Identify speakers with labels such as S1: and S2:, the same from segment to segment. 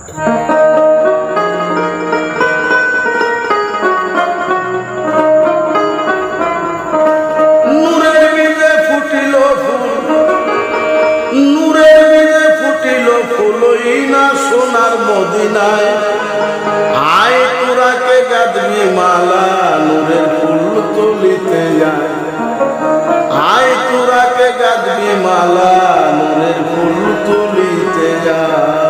S1: নূরের বীজে ফুটিল ফুল, নূরের বীজে ফুটিল ফুলই না সোনার মদিনায়। আয় তোরাকে গাদবি মালা, নূরের ফুল তুলিতে যায়। আয় তোরাকে গাদবি মালা, নূরের ফুল তুলিতে যায়।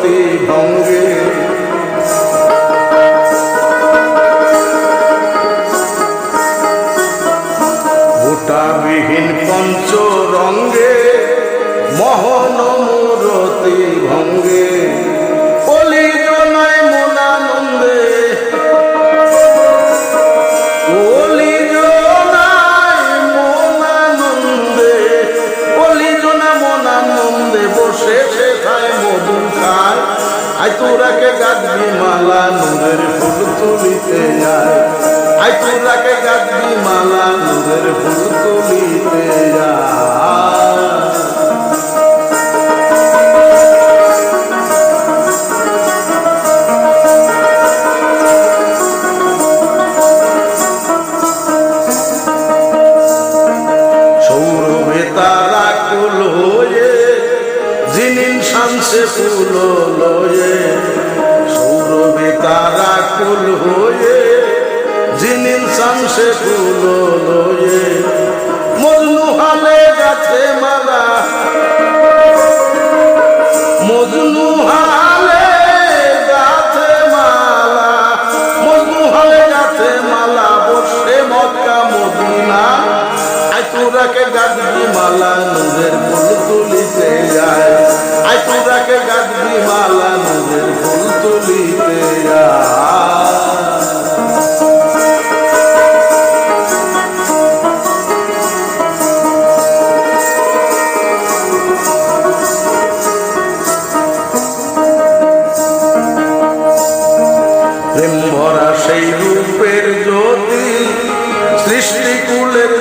S1: মূরতি ভঙ্গে। বিহীন পঞ্চ তোরাকে গাদবি মালা নূরের ফুল তুলিতে যায় আই তোরাকে গাদবি মালা নূরের ফুল তুলিতে সৌরভে তারা কুল হয়ে জিনিন শামসে ফুল মালা ফুল তুলিতে যায় আই তোরাকে গাদবি মালা নূরের ফুল তুলিতে যায় সেই রূপের জ্যোতি সৃষ্টিকুলের প্রিয়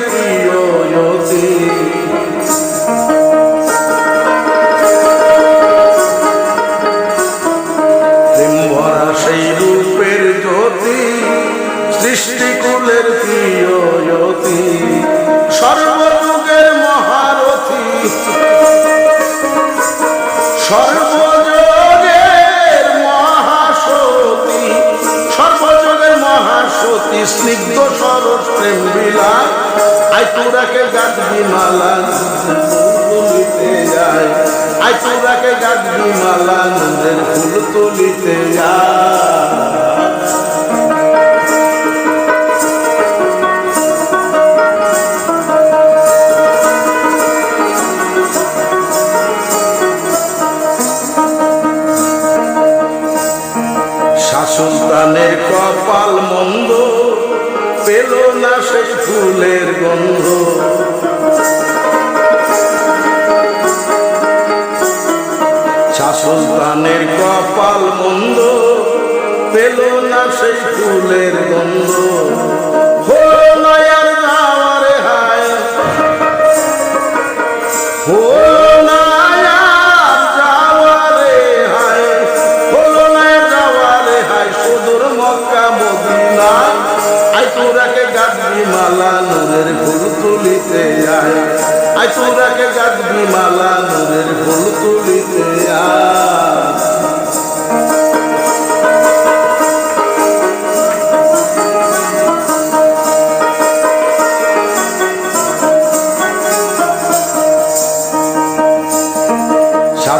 S1: সর্বযোগের মহাসতী সর্বযোগের মহাসতী, স্নিগ্ধ সরস প্রেম বিলা আই তোরাকে গাদবি মালা তুলিতে যায়। আই তোরাকে গাদবি মালা নন্দের ফুল তুলিতে যায়। কপাল মন্দ, পেল না সেই ফুলের গন্ধ। সুলতানের কপাল মন্দ, পেল না সেই ফুলের গন্ধ। তোরাকে গাদবি মালা নূরের ফুল তুলিতে যায় আই তোরাকে গাদবি মালা নূরের ফুল তুলিতে যায় শাহ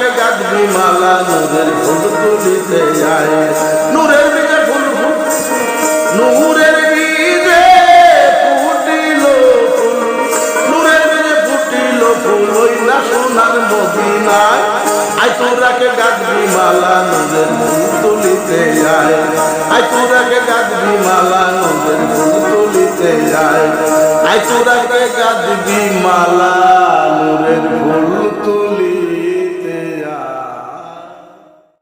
S1: গাছবি মালা নূরের ফুল তুলিতে যায় নূরের বীজে ফুল ফুল নূরের বীজে ফুটিল ফুল। নূরের বীজে ফুটিল ফুল ওই না সোনার মদিনায়। আয় তোরাকে গাছবি মালা নূরের ফুল তুলিতে যায় আয় তোরাকে গাছবি মালা নূরের ফুল তুলিতে যায় আয় তোরাকে গাছবি মালা